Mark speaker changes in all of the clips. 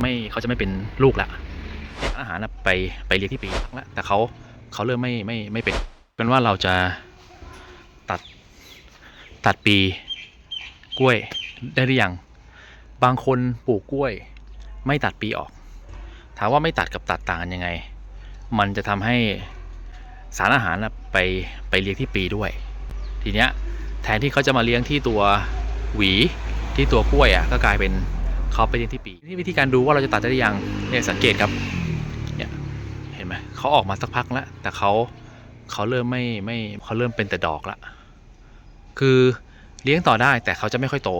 Speaker 1: ไม่เขาจะไม่เป็นลูกละอาหารน่ะไปไปเลี้ยงที่ปีละแต่เขาเขาเริ่มไม่ไม่ไม่เป็นเป็นว่าเราจะตัดตัดปีกล้วยได้หรือยัง บางคนปลูกกล้วย ไม่ตัดปีออก ถามว่าไม่ตัดกับตัดต่างกันยังไง มันจะทำให้สารอาหารน่ะไปไปเลี้ยงที่ปีด้วย ทีเนี้ยแทนที่เขาจะมาเลี้ยงที่ตัวหวีที่ตัวกล้วยอะก็กลายเป็น เขาไปเลี้ยงที่ปีนี่วิธีการดูว่าเราจะตัดได้หรือยังเนี่ยสังเกตครับเนี่ยเห็นไหมเขาออกมาสักพักแล้วแต่เขาเขาเริ่มไม่ไม่เขาเริ่มเป็นแต่ดอกละคือเลี้ยงต่อได้แต่เขาจะไม่ค่อยโต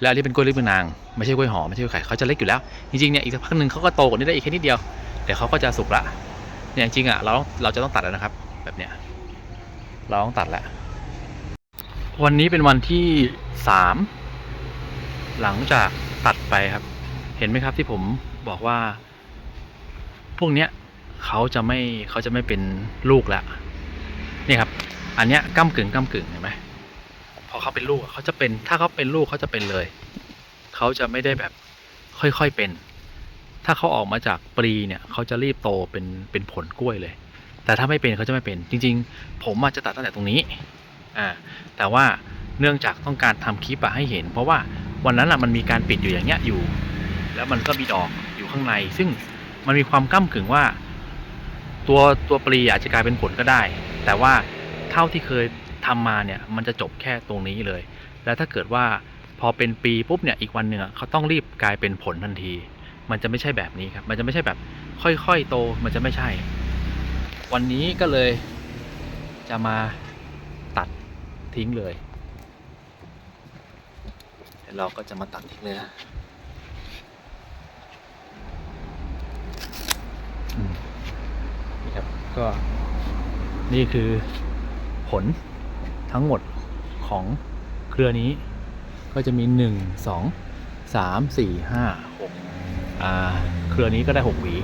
Speaker 1: แล้วอันนี้เป็นกล้วยลิ้นมือนาง ไม่ใช่กล้วยหอมไม่ใช่กล้วยไข่เขาจะเล็กอยู่แล้ว จริงๆเนี่ยอีกสักพักหนึ่งเขาก็โตกว่านี้ได้อีกแค่นิดเดียวเดี๋ยวเขาก็จะสุกละเนี่ยจริงๆอะเราเราจะต้องตัดแล้วนะครับ แบบเนี้ยเราต้องตัดแล้ววันนี้เป็นวันที่สาม หลังจากตัดไปครับ เห็นไหมครับที่ผมบอกว่า พวกเนี้ยเขาจะไม่เขาจะไม่เป็นลูกแล้วนี่ครับ อันเนี้ยก้ากึ่งก้ากึ่งเห็นไหมพอเขาเป็นลูกเขาจะเป็นถ้าเขาเป็นลูกเขาจะเป็นเลย เขาจะไม่ได้แบบค่อยๆเป็น ถ้าเขาออกมาจากปลีเนี่ยเขาจะรีบโตเป็นเป็นผลกล้วยเลย แต่ถ้าไม่เป็นเขาจะไม่เป็น จริง ๆ ผมอาจจะตัดตั้งแต่ตรงนี้อ่าแต่ว่าเนื่องจากต้องการทำคลิปอะให้เห็น เพราะว่า วันนั้นอะมันมีการปิดอยู่อย่างเงี้ยอยู่ แล้วมันก็มีดอกอยู่ข้างใน ซึ่งมันมีความก้ากึ่งว่า ตัวตัวปลีอาจจะกลายเป็นผลก็ได้ แต่ว่าเท่าที่เคยทำมาเนี่ย มันจะจบแค่ตรงนี้เลย แล้วถ้าเกิดว่าพอเป็นปีปุ๊บเนี่ยอีกวันหนึ่งเขาต้องรีบกลายเป็นผลทันที มันจะไม่ใช่แบบนี้ครับ มันจะไม่ใช่แบบ ค่อยๆโต มันจะไม่ใช่ วันนี้ก็เลยจะมาตัดทิ้งเลย เราก็จะมาตัดทิ้งเลยนะนี่ครับก็นี่คือผลทั้งหมดของเครือนี้ ก็จะมีหนึ่งสองสามสี่ห้าหกอ่าเครือนี้ก็ได้หกหวี